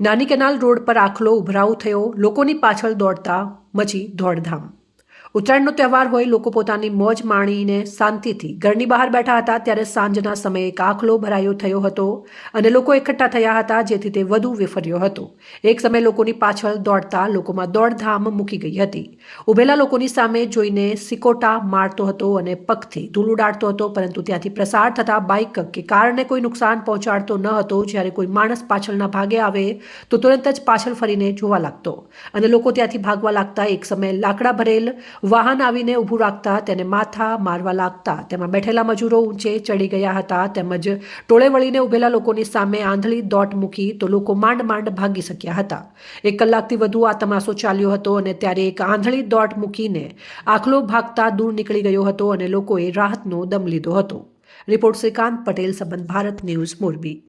નાની canal road પર આખલો ઉભરાવ થયો લોકોની પાછળ દોડતા મચી દોડધામ. ઉત્તરાયણનો તહેવાર હોય, લોકો પોતાની મોજ માણીને શાંતિથી ઘરની બહાર બેઠા હતા. ત્યારે સાંજના સમયે કાખલો ભરાયો થયો હતો અને લોકો એકઠા થયા હતા, જેથી તે વધુ વિફર્યો હતો. એક સમયે લોકોની પાછળ દોડતા લોકોમાં દોડધામ મૂકી ગઈ હતી. ઉભેલા લોકોની સામે જોઈને સિકોટા મારતો હતો અને પગથી ધૂળ ઉડાડતો હતો, પરંતુ ત્યાંથી પ્રસાર થતા બાઇક કે કારને કોઈ નુકસાન પહોંચાડતો ન હતો. જ્યારે કોઈ માણસ પાછળના ભાગે આવે, તો તુરંત જ પાછળ ફરીને જોવા લાગતો અને લોકો ત્યાંથી ભાગવા લાગતા એક સમયે લાકડા ભરેલ વાહન આવીને ઊભું રાખતા, તેને માથા મારવા લાગતા. તેમાં બેઠેલા મજૂરો ઊંચે ચડી ગયા હતા. તેમજ ટોળે વળીને ઊભેલા લોકોની સામે આંધળી દોટ મૂકી તો લોકો માંડ માંડ ભાગી શક્યા હતા. એક કલાકથી વધુ આ તમાશો ચાલ્યો હતો અને ત્યારે એક આંધળી દોટ મૂકીને આખલો ભાગતા દૂર નીકળી ગયો હતો અને લોકોએ રાહતનો દમ લીધો હતો. રિપોર્ટ શ્રીકાંત પટેલ, સંબંધ ભારત ન્યૂઝ, મોરબી.